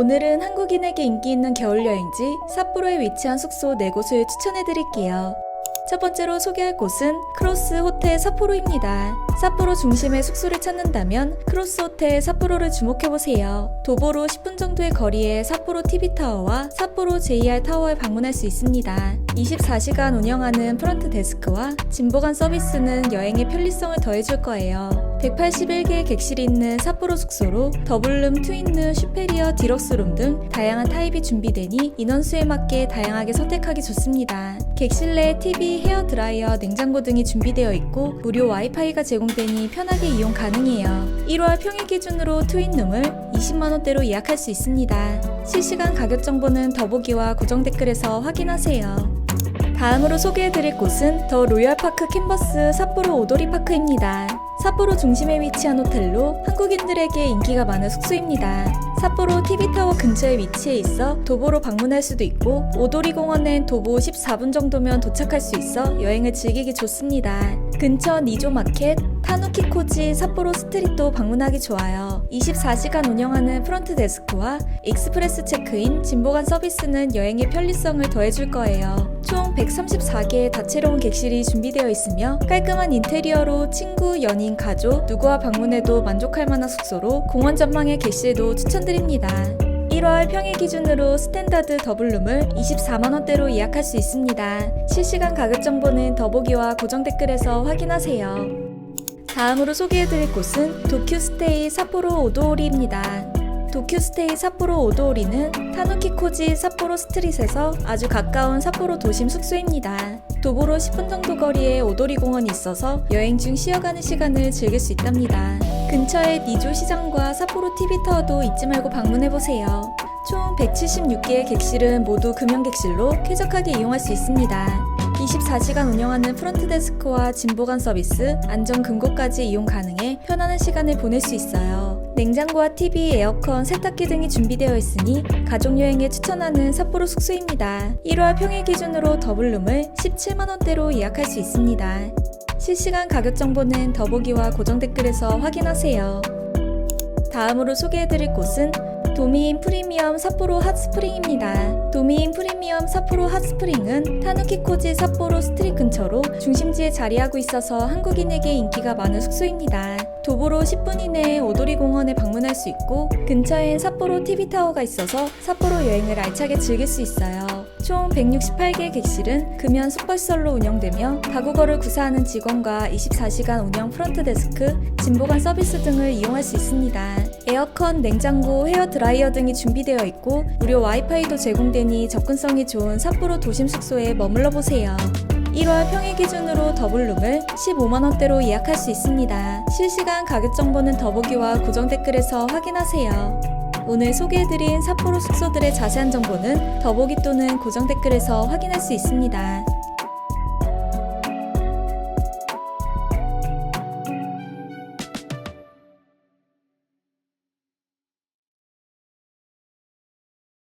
오늘은 한국인에게 인기 있는 겨울 여행지 삿포로에 위치한 숙소 4곳을 추천해 드릴게요. 첫 번째로 소개할 곳은 크로스 호텔 삿포로입니다. 삿포로 중심의 숙소를 찾는다면 크로스 호텔 삿포로를 주목해보세요. 도보로 10분 정도의 거리에 삿포로 TV타워와 삿포로 JR 타워에 방문할 수 있습니다. 24시간 운영하는 프런트 데스크와 진보관 서비스는 여행의 편리성을 더해줄 거예요. 181개의 객실이 있는 삿포로 숙소로 더블룸, 트윈룸, 슈페리어, 디럭스룸 등 다양한 타입이 준비되니 인원수에 맞게 다양하게 선택하기 좋습니다. 객실 내 TV, 헤어 드라이어, 냉장고 등이 준비되어 있고 무료 와이파이가 제공 되니 편하게 이용 가능해요. 1월 평일 기준으로 트윈룸을 20만원대로 예약할 수 있습니다. 실시간 가격 정보는 더보기와 고정 댓글에서 확인하세요. 다음으로 소개해드릴 곳은 더 로얄파크 캔버스 삿포로 오도리 파크입니다. 삿포로 중심에 위치한 호텔로 한국인들에게 인기가 많은 숙소입니다. 삿포로 TV타워 근처에 위치해 있어 도보로 방문할 수도 있고 오도리 공원엔 도보 14분 정도면 도착할 수 있어 여행을 즐기기 좋습니다. 근처 니조 마켓, 타누키코지 삿포로 스트릿도 방문하기 좋아요. 24시간 운영하는 프런트 데스크와 익스프레스 체크인, 진보관 서비스는 여행의 편리성을 더해줄 거예요. 총 134개의 다채로운 객실이 준비되어 있으며 깔끔한 인테리어로 친구, 연인, 가족, 누구와 방문해도 만족할 만한 숙소로 공원 전망의 객실도 추천드립니다. 1월 평일 기준으로 스탠다드 더블룸을 24만원대로 예약할 수 있습니다. 실시간 가격 정보는 더보기와 고정 댓글에서 확인하세요. 다음으로 소개해드릴 곳은 도큐스테이 삿포로 오도오리입니다. 도큐스테이 삿포로 오도오리는 타누키코지 삿포로 스트릿에서 아주 가까운 삿포로 도심 숙소입니다. 도보로 10분 정도 거리에 오도리 공원이 있어서 여행 중 쉬어가는 시간을 즐길 수 있답니다. 근처에 니조 시장과 삿포로 TV타워도 잊지 말고 방문해보세요. 총 176개의 객실은 모두 금연 객실로 쾌적하게 이용할 수 있습니다. 24시간 운영하는 프런트 데스크와 진보관 서비스, 안전 금고까지 이용 가능해 편안한 시간을 보낼 수 있어요. 냉장고와 TV, 에어컨, 세탁기 등이 준비되어 있으니 가족 여행에 추천하는 삿포로 숙소입니다. 1월 평일 기준으로 더블룸을 17만원대로 예약할 수 있습니다. 실시간 가격 정보는 더보기와 고정 댓글에서 확인하세요. 다음으로 소개해드릴 곳은 도미인 프리미엄 삿포로 핫스프링입니다. 도미인 프리미엄 삿포로 핫스프링은 타누키코지 삿포로 스트릿 근처로 중심지에 자리하고 있어서 한국인에게 인기가 많은 숙소입니다. 도보로 10분 이내에 오도리 공원에 방문할 수 있고 근처엔 삿포로 TV타워가 있어서 삿포로 여행을 알차게 즐길 수 있어요. 총 168개의 객실은 금연 숙박시설로 운영되며 다국어를 구사하는 직원과 24시간 운영 프런트 데스크, 진보관 서비스 등을 이용할 수 있습니다. 에어컨, 냉장고, 헤어 드라이어 등이 준비되어 있고 무료 와이파이도 제공되니 접근성이 좋은 삿포로 도심 숙소에 머물러 보세요. 1월 평일 기준으로 더블룸을 15만원대로 예약할 수 있습니다. 실시간 가격 정보는 더보기와 고정 댓글에서 확인하세요. 오늘 소개해드린 삿포로 숙소들의 자세한 정보는 더보기 또는 고정 댓글에서 확인할 수 있습니다.